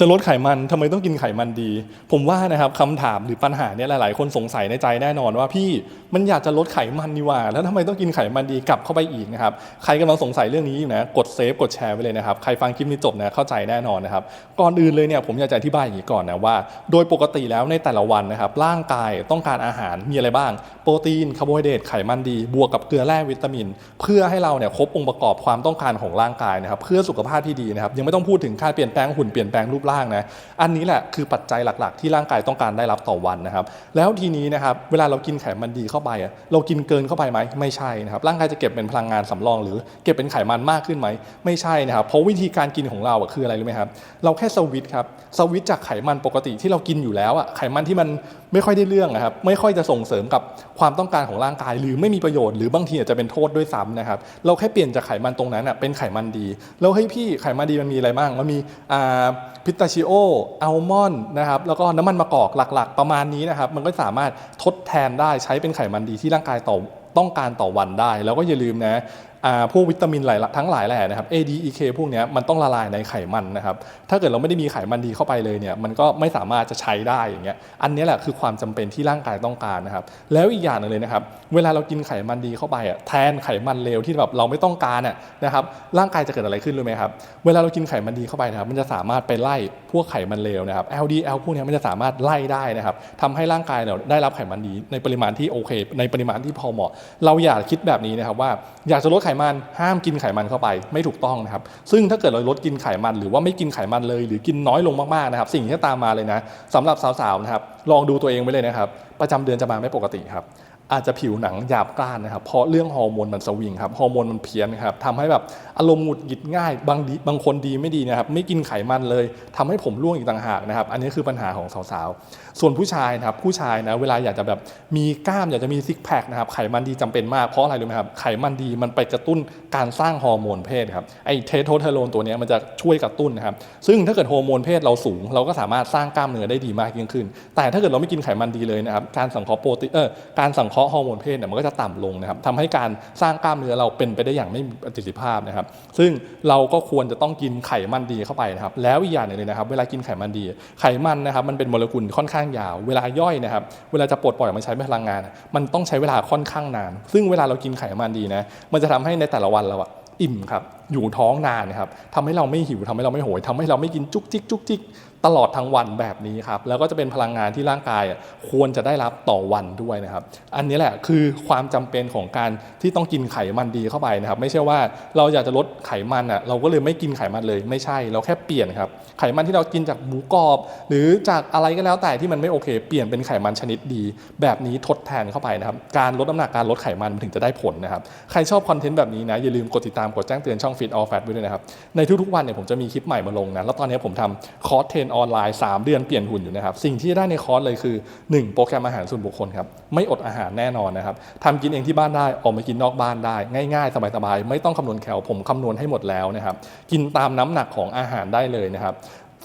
จะลดไขมันทำไมต้องกินไขมันดี ผมว่านะครับคำถามหรือปัญหาเนี่ยหลาย ๆ คนสงสัยในใจแน่นอนว่าพี่มันอยากจะลดไขมันนี่ว่า แล้วทำไมต้องกินไขมันดีกลับเข้าไปอีกนะครับใครกำลังสงสัยเรื่องนี้อยู่นะกดเซฟกดแชร์ไว้เลยนะครับใครฟังคลิปนี้จบนะเข้าใจแน่นอนนะครับก่อนอื่นเลยเนี่ยผมอยากจะอธิบายอย่างนี้ก่อนนะว่า โดยปกติแล้วในแต่ละวันนะครับร่างกายต้องการอาหารมีอะไรบ้าง โปรตีนคาร์โบไฮเดรตไขมันดี บวกกับเกลือแร่วิตามิน เพื่อให้เราเนี่ยครบองค์ประกอบความต้องการของร่างกายนะครับเพื่อสุขภาพที่ดีนะครับยังไม่ต้องพูดถึงการเปลี่ยนแปลงหุ่นเปลี่ยนแปลงรูปร่างนะอันนี้แหละคือปัจจัยหลักๆ ที่ร่างกายต้องการได้รับต่อวันนะครับ แล้วทีนี้นะครับเวลาเรากินไขมันดีเข้าไปเรากินเกินเข้าไปไหมไม่ใช่นะครับร่างกายจะเก็บเป็นพลังงานสำรอง หรือเก็บเป็นไขมันมากขึ้นไหมไม่ใช่นะครับเพราะวิธีการกินของเราคืออะไรรู้ไหมครับเราแค่สวิตครับสวิตจากไขมันปกติที่เรากินอยู่แล้วอะไขมันที่มันไม่ค่อยได้เรื่องนะครับไม่ค่อยจะส่งเสริมกับ ความต้องการของร่างกาย หรือไม่มีประโยชน์หรือบางทีอาจจะเป็นโทษด้วยซ้ำนะครับเราแค่เปลี่ยนจากไขมันตรงนั้นเป็นไขมันดี แล้วให้พี่ไขมันดีมันมีอะไรบ้างมันมีพิตาชิโออัลมอนด์นะครับแล้วก็น้ำมันมะกอกหลักๆ ประมาณนี้นะครับมันก็สามารถทดแทนได้ใช้เป็นไขมันดีที่ร่างกายต่อต้องการต่อวันได้ แล้วก็อย่าลืมนะ พวกวิตามินหลายทั้งหลายแหล่นะครับ A D E K พวกนี้มันต้องละลายในไขมันนะครับ ถ้าเกิดเราไม่ได้มีไขมันดีเข้าไปเลยเนี่ย มันก็ไม่สามารถจะใช้ได้อย่างเงี้ย อันนี้แหละคือความจำเป็นที่ร่างกายต้องการนะครับ แล้วอีกอย่างหนึงเลยนะครับ เวลาเรากินไขมันดีเข้าไปอะแทนไขมันเลวที่แบบเราไม่ต้องการอะนะครับ ร่างกายจะเกิดอะไรขึ้นรู้ไหมครับ เวลาเรากินไขมันดีเข้าไปนะครับ มันจะสามารถไปไล่พวกไขมันเลวนะครับ LDL พวกนี้มันจะสามารถไล่ได้นะครับทำให้ร่างกายเราได้รับไขมันดีในปริมาณที่โอเค ในปริมาณที่พอเหมาะ เราอย่าคิดแบบนี้นะครับว่าอยากจะลดไขมันห้ามกินไขมันเข้าไปไม่ถูกต้องนะครับ ซึ่งถ้าเกิดเราลดกินไขมันหรือว่าไม่กินไขมันเลย หรือกินน้อยลงมากๆนะครับ สิ่งที่จะตามมาเลยนะสำหรับสาวๆนะครับลองดูตัวเองไว้เลยนะครับ ประจำเดือนจะมาไม่ปกติครับ อาจจะผิวหนังหยาบกร้านนะครับ เพราะเรื่องฮอร์โมนมันสวิงครับฮอร์โมนมันเพี้ยนครับทำให้แบบอารมณ์หงุดหงิดง่ายบางดีบางคนดีไม่ดีนะครับ ไม่กินไขมันเลยทำให้ผมร่วงอีกต่างหากนะครับ อันนี้คือปัญหาของสาวๆ ส่วนผู้ชายนะครับ ผู้ชายนะเวลาอยากจะแบบมีกล้ามอยากจะมีซิกแพคนะครับไขมันดีจำเป็นมากเพราะอะไรรู้ไหมครับไขมันดีมันไปกระตุ้นการสร้างฮอร์โมนเพศครับไอเทสโทสเตอโรนตัวนี้มันจะช่วยกระตุ้นนะครับ ซึ่งถ้าเกิดฮอร์โมนเพศเราสูง เราก็สามารถสร้างกล้ามเนื้อได้ดีมากยิ่งขึ้น แต่ถ้าเกิดเราไม่กินไขมันดีเลยนะครับการสังเคราะห์โปรตีนเออการสังเคราะห์ฮอร์โมนเพศเนี่ยมันก็จะต่ำลงนะครับทำให้การสร้างกล้ามเนื้อเราเป็นไปได้อย่างไม่มีประสิทธิภาพนะครับ ซึ่งเราก็ควรจะต้องกินไขมันดีเข้าไปนะครับ แล้วอีกอย่างหนึงเลยนะครับ เวลากินไขมันดี ไขมันนะครับมันเป็นโมเลกุลค่อนข้างยาว เวลาย่อยนะครับ เวลาจะปลดปล่อยออกมาใช้พลังงาน มันต้องใช้เวลาค่อนข้างนาน ซึ่งเวลาเรากินไขมันดีนะ มันจะทำให้ในแต่ละวันเราอะอิ่มครับ อยู่ท้องนานนะครับทำให้เราไม่หิวทำให้เราไม่โหยทำให้เราไม่กินจุกจิกจุกจิกตลอดทั้งวันแบบนี้ครับแล้วก็จะเป็นพลังงานที่ร่างกายควรจะได้รับต่อวันด้วยนะครับ อันนี้แหละคือความจำเป็นของการที่ต้องกินไขมันดีเข้าไปนะครับ ไม่ใช่ว่าเราอยากจะลดไขมันอะเราก็เลยไม่กินไขมันเลยไม่ใช่เราแค่เปลี่ยนครับไขมันที่เรากินจากหมูกรอบ หรือจากอะไรก็แล้วแต่ที่มันไม่โอเค เปลี่ยนเป็นไขมันชนิดดี แบบนี้ทดแทนเข้าไปนะครับการลดน้ำหนักการลดไขมันมันถึงจะได้ผลนะครับใครชอบคอนเทนต์แบบนี้นะอย่าลืมกดติดตามกดแจ้งเตือนช่อง Fit All Fat ไว้ด้วยนะครับ ในทุกๆวันเนี่ยผมจะมีคลิปใหม่มาลงนะ แล้วตอนนี้ผมทำคอร์สเทรนออนไลน์ 3 เดือนเปลี่ยนหุ่นอยู่นะครับ สิ่งที่ได้ในคอร์สเลยคือ 1 โปรแกรมอาหารส่วนบุคคลครับ ไม่อดอาหารแน่นอนนะครับทำกินเองที่บ้านได้ ออกมากินนอกบ้านได้ ง่ายๆ สบายๆ ไม่ต้องคำนวณแคลผมคำนวณให้หมดแล้วนะครับ กินตามน้ำหนักของอาหารได้เลยนะครับ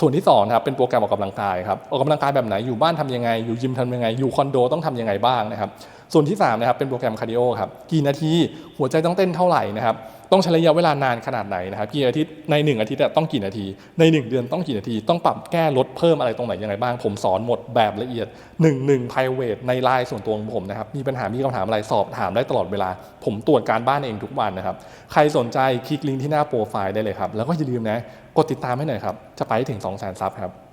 ส่วนที่2นะครับเป็นโปรแกรมออกกำลังกายครับออกกำลังกายแบบไหนอยู่บ้านทำยังไง อยู่ยิมทำยังไง อยู่คอนโดต้องทำยังไงบ้างนะครับส่วนที่3นะครับเป็นโปรแกรมคาร์ดิโอครับกี่นาทีหัวใจต้องเต้นเท่าไหร่นะครับต้องใช้ระยะเวลานานขนาดไหนนะครับกี่อาทิตย์ใน 1 อาทิตย์ต้องกี่นาที ใน 1 เดือนต้องกี่นาที ต้องปรับแก้ลดเพิ่มอะไรตรงไหนยังไงบ้าง ผมสอนหมดแบบละเอียด 1 1 private ในไลน์ส่วนตัวของผมนะครับมีปัญหามีคำถามอะไรสอบถามได้ตลอดเวลา ผมตรวจการบ้านเองทุกวันนะครับใครสนใจคลิกลิงก์ที่หน้าโปรไฟล์ได้เลยครับแล้วก็อย่าลืมนะกดติดตามให้หน่อยครับจะไปถึง2 0 0 0 0 0ซับครับ